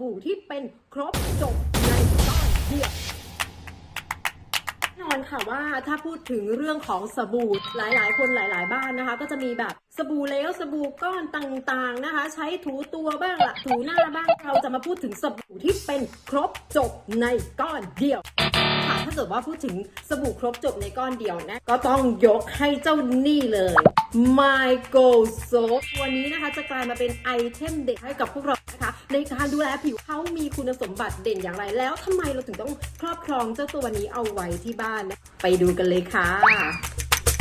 บู่ที่เป็นครบจบในก้อนเดียวแน่นอนค่ะว่าถ้าพูดถึงเรื่องของสบู่หลายๆ คนหลาย ๆ บ้านนะคะ ก็จะมีแบบสบู่เหลวสบู่ก้อนต่างๆนะคะ ใช้ถูตัวบ้างละถูหน้าบ้างเราจะมาพูดถึงสบู่ที่เป็นครบจบในก้อนเดียวค่ะถ้าเกิดว่าพูดถึงสบู่ครบจบในก้อนเดียวนะก็ต้องยกให้เจ้านี่เลย My Go Soap ตัวนี้นะคะจะกลายมาเป็นไอเทมเด็ดให้กับพวกเรา ในการดูแลผิวเขามีคุณสมบัติเด่นอย่างไรแล้วทำไมเราถึงต้องครอบครองเจ้าตัวนี้เอาไว้ที่บ้านนะไปดูกันเลยค่ะ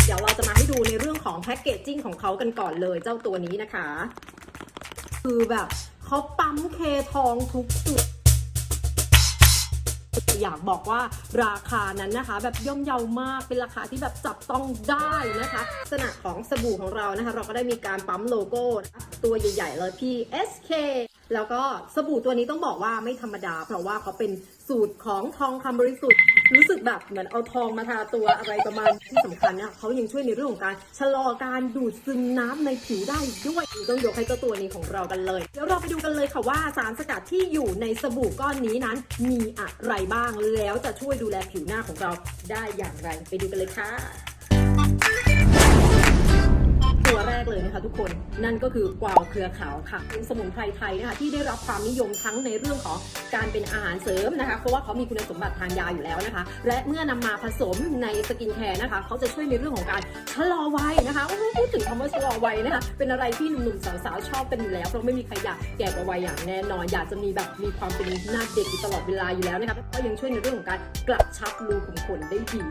เดี๋ยวเราจะมาให้ดูในเรื่องของแพ็กเกจจิ้งของเขากันก่อนเลยเจ้าตัวนี้นะคะ คือแบบเขาปั๊มเคทองทุกจุดอยากบอกว่าราคานั้นนะคะ แบบย่อมเยาวมากเป็นราคาที่แบบจับต้องได้นะคะลักษณะของสบู่ของเรานะคะ เราก็ได้มีการปั๊มโลโก้นะตัวใหญ่ ๆ เลย PSK แล้วก็สบู่ตัวนี้ต้องบอกว่าไม่ธรรมดา เพราะว่าเขาเป็นสูตรของทองคำบริสุทธิ์ รู้สึกแบบเหมือนเอาทองมาทาตัวอะไรประมาณที่สำคัญเนะเขายังช่วยในเรื่องของการชะลอการดูดซึมน้ำในผิวได้ด้วยต้องยกให้เจ้าตัวนี้ของเรากันเลย เดี๋ยวเราไปดูกันเลยค่ะว่าสารสกัดที่อยู่ในสบู่ก้อนนี้นั้น มีอะไรบ้างแล้วจะช่วยดูแลผิวหน้าของเราได้อย่างไร ไปดูกันเลยค่ะ ตัวแรกเลยนะคะทุกคนนั่นก็คือกวาวเครือขาวค่ะเป็นสมุนไพรไทยนะคะที่ได้รับความนิยมทั้งในเรื่องของการเป็นอาหารเสริมนะคะเพราะว่าเขามีคุณสมบัติทางยาอยู่แล้วนะคะ และเมื่อนำมาผสมในสกินแคร์นะคะเขาจะช่วยในเรื่องของการชะลอวัยนะคะโอ้พูดถึงคำว่าชะลอวัยนะคะเป็นอะไรที่หนุ่มๆสาวๆชอบกันอยู่แล้วเพราะไม่มีใครอยากแก่กว่าวัยอย่างแน่นอน อยากจะมีแบบมีความเป็นหน้าเด็กอยู่ตลอดเวลาอยู่แล้วนะคะก็ยังช่วยในเรื่องของการกระชับรูขุมขนได้ดี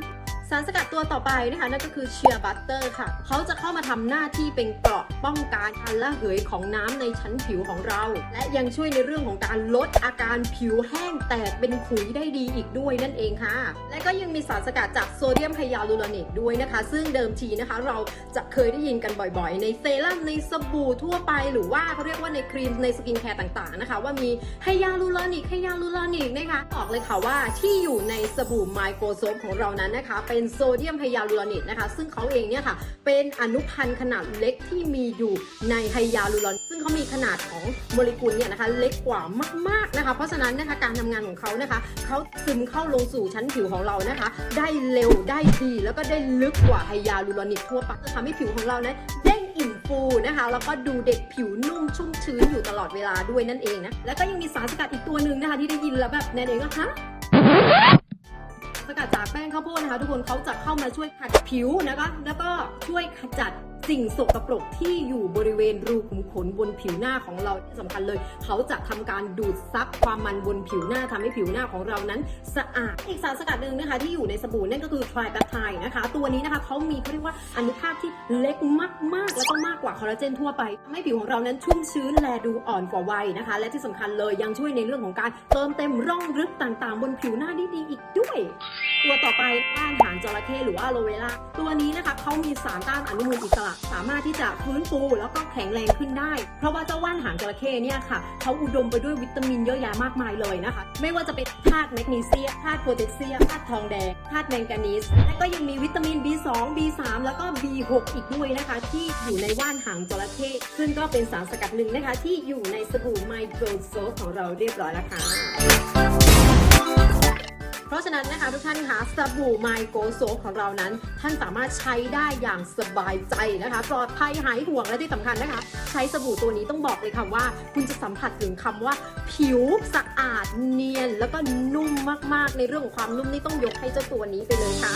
สารสกัดตัวต่อไปนะคะนั่นก็คือเชียร์บัตเตอร์ค่ะ เขาจะเข้ามาทำหน้าที่เป็นเกราะป้องกันการระเหยของน้ำในชั้นผิวของเรา และยังช่วยในเรื่องของการลดอาการผิวแห้งแตกเป็นขุยได้ดีอีกด้วยนั่นเองค่ะ และก็ยังมีสารสกัดจากโซเดียมไฮยาลูรอนิกด้วยนะคะ ซึ่งเดิมทีนะคะเราจะเคยได้ยินกันบ่อยๆ ในเซรั่มในสบู่ทั่วไป หรือว่าเขาเรียกว่าในครีมในสกินแคร์ต่างๆนะคะ ว่ามีไฮยาลูรอนิกไฮยาลูรอนิกนะคะบอกเลยค่ะว่าที่อยู่ในสบู่ไมโครโซฟของเรานั้นนะคะเป็นโซเดียมไฮยาลูรอนิกนะคะ ซึ่งเขาเองเนี่ยค่ะ เป็นอนุพันธ์ขนาดเล็กที่มีอยู่ในไฮยาลูรอนิกซึ่งเขามีขนาดของโมเลกุลเนี่ยนะคะเล็กกว่ามากๆนะคะ เพราะฉะนั้นนะคะการทำงานของเขานะคะเขาซึมเข้าลงสู่ชั้นผิวของเรานะคะ ได้เร็วได้ดีแล้วก็ได้ลึกกว่าไฮยาลูรอนิกทั่วไปจะทำให้ผิวของเรานั้นเด้งอิ่มฟูนะคะ แล้วก็ดูเด็กผิวนุ่มชุ่มชื้นอยู่ตลอดเวลาด้วยนั่นเองนะ แล้วก็ยังมีสารสกัดอีกตัวหนึ่งนะคะที่ได้ยินแล้วแบบแนนเองก็ฮะ สกัดจากแป้งข้าวโพดนะคะ ทุกคนเขาจะเข้ามาช่วยขัดผิวนะคะ แล้วก็ช่วยขจัด สิ่งสกปรกที่อยู่บริเวณรูขุมขนบนผิวหน้าของเราที่สำคัญเลย เขาจะทำการดูดซับความมันบนผิวหน้าทำให้ผิวหน้าของเรานั้น สะอาด อีกสารสกัดหนึ่งนะคะที่อยู่ในสบู่นั่นก็คือทริแปปไทด์นะคะ ตัวนี้นะคะเขามีเขาเรียกว่าอนุภาคที่เล็กมากๆ แล้วก็มากกว่าคอลลาเจนทั่วไปทำให้ผิวของเรานั้นชุ่มชื้นแลดูอ่อนกว่าวัยนะคะ และที่สำคัญเลยยังช่วยในเรื่องของการเติมเต็มร่องลึกต่างๆ บนผิวหน้าได้ดีอีกด้วย ตัวต่อไปว่านหางจระเข้หรือว่าโลเวล่าตัวนี้นะคะเขามีสารต้านอนุมูลอิสระสามารถที่จะฟื้นฟูแล้วก็แข็งแรงขึ้นได้ เพราะว่าเจ้าว่านหางจระเข้เนี่ยค่ะเขาอุดมไปด้วยวิตามินเยอะแยะมากมายเลยนะคะ ไม่ว่าจะเป็นธาตุแมกนีเซียมธาตุโพแทสเซียมธาตุทองแดงธาตุแมงกานีสและก็ยังมีวิตามิน B2 B3 แล้วก็ B6 อีกด้วยนะคะ ที่อยู่ในว่านหางจระเข้ซึ่งก็เป็นสารสกัดหนึ่งนะคะ ที่อยู่ในสบู่ไมโครโซของเราเรียบร้อยแล้วค่ะ นั้นนะคะทุกท่านคะสบู่ไมโกโซของเรานั้น ท่านสามารถใช้ได้อย่างสบายใจนะคะ ปลอดภัยหายห่วงและที่สำคัญนะคะ ใช้สบู่ตัวนี้ต้องบอกเลยค่ะว่า คุณจะสัมผัสถึงคำว่า ผิวสะอาดเนียน แล้วก็นุ่มมากๆในเรื่องของความนุ่มนี่ต้องยกให้เจ้าตัวนี้ไปเลยค่ะ